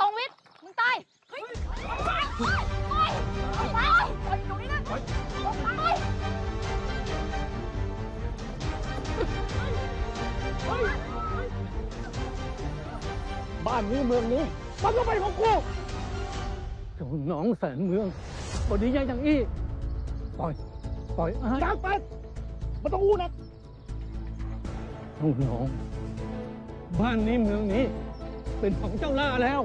ทรงวิทย์ มึงตาย เฮ้ยไปไปไปไปไปตรงนี้นะไปไปบ้านนี้เมืองนี้ มันก็เป็นของกูเจ้าน้องแสนเมืองบดีใหญ่อย่างอี้ ปล่อย ปล่อยอ้ายจางเป็ดมันต้องอู้นะน้องน้อง บ้านนี้เมืองนี้ เป็นของเจ้าล่าแล้ว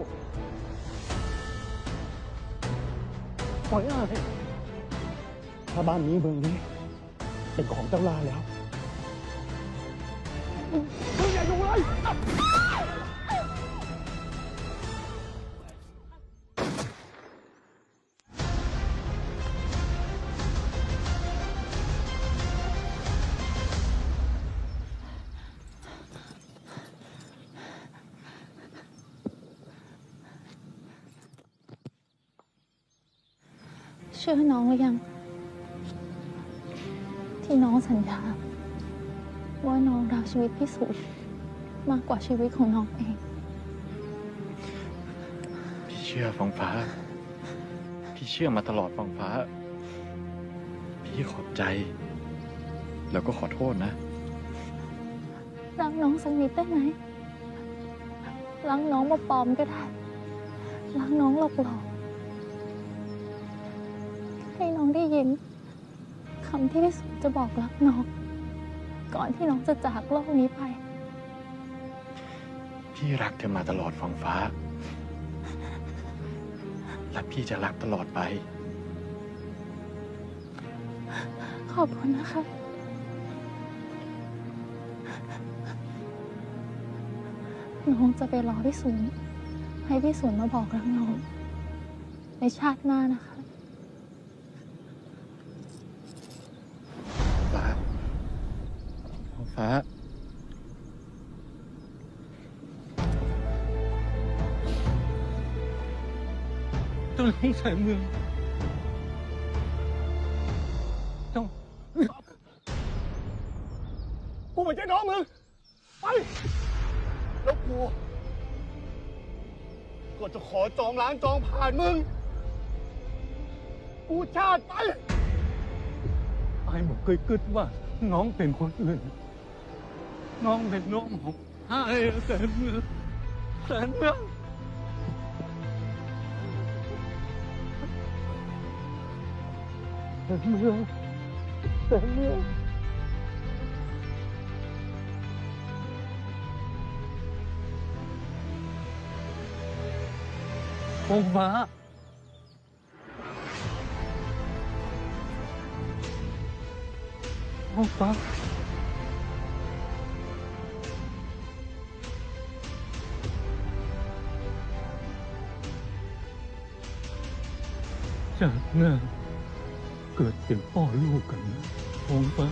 ปล่อยอ้ายถ้าบ้านนี้เมืองนี้ เป็นของเจ้าลาแล้วมึงอย่าอยู่เลย ชื่อน้องหรือยัง ที่น้องสัญญาว่าน้องรักชีวิตพี่สุมากกว่าชีวิตของน้องเอง พี่เชื่อฟองฟ้า พี่เชื่อมาตลอดฟองฟ้า พี่ขอบใจ แล้วก็ขอโทษนะ รักน้องสักนิดได้ไหมรักน้องมาปลอมๆก็ได้รักน้องหลอกหลอก ยินคำที่พี่สุจะบอกรักน้อง ก่อนที่น้องจะจากโลกนี้ไป พี่รักเธอมาตลอดฟองฟ้า และพี่จะรักตลอดไป ขอบคุณนะคะ น้องจะไปรอพี่สุนให้พี่สุนมาบอกรักน้อง ในชาติหน้านะคะ ฟ้า ฟองฟ้าเจ้าน้องแสนเมืองเจ้ากูไม่ใช่น้องมึง ไป แล้วกูก็จะขอจองล้างจองผ่านมึง กูชาติไปไอ้ายบอกเคยคิดว่าน้องเป็นคนอื่น น้องเป็นน้องของไอ้ายแสนเมืองแสนเมืองแสนเมืองแสนเมืองฟงฟ้าฟงฟ้า จากหน้าเกิดเป็นพ่อลูกกันนะองฟ้า